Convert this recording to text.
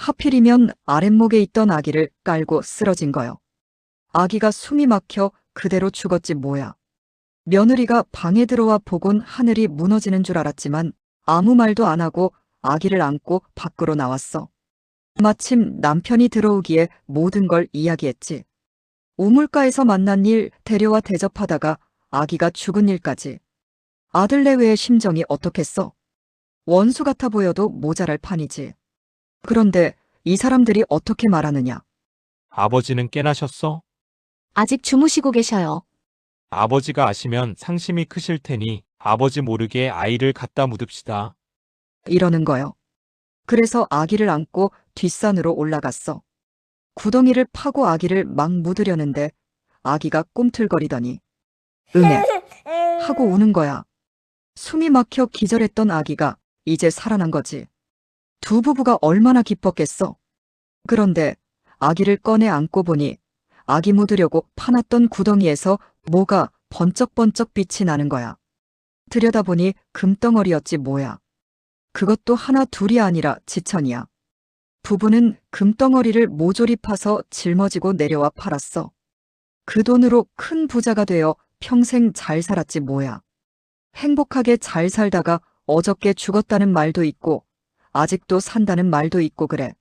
하필이면 아랫목에 있던 아기를 깔고 쓰러진 거요. 아기가 숨이 막혀 그대로 죽었지 뭐야. 며느리가 방에 들어와 보곤 하늘이 무너지는 줄 알았지만 아무 말도 안 하고 아기를 안고 밖으로 나왔어. 마침 남편이 들어오기에 모든 걸 이야기했지. 우물가에서 만난 일 데려와 대접하다가 아기가 죽은 일까지. 아들 내외의 심정이 어떻겠어? 원수 같아 보여도 모자랄 판이지. 그런데 이 사람들이 어떻게 말하느냐? 아버지는 깨나셨어? 아직 주무시고 계셔요. 아버지가 아시면 상심이 크실 테니 아버지 모르게 아이를 갖다 묻읍시다. 이러는 거요. 그래서 아기를 안고 뒷산으로 올라갔어. 구덩이를 파고 아기를 막 묻으려는데 아기가 꿈틀거리더니 은혜 하고 우는 거야. 숨이 막혀 기절했던 아기가 이제 살아난 거지. 두 부부가 얼마나 기뻤겠어. 그런데 아기를 꺼내 안고 보니 아기 묻으려고 파놨던 구덩이에서 뭐가 번쩍번쩍 빛이 나는 거야. 들여다보니 금덩어리였지 뭐야. 그것도 하나 둘이 아니라 지천이야. 부부는 금덩어리를 모조리 파서 짊어지고 내려와 팔았어. 그 돈으로 큰 부자가 되어 평생 잘 살았지 뭐야. 행복하게 잘 살다가 어저께 죽었다는 말도 있고 아직도 산다는 말도 있고 그래.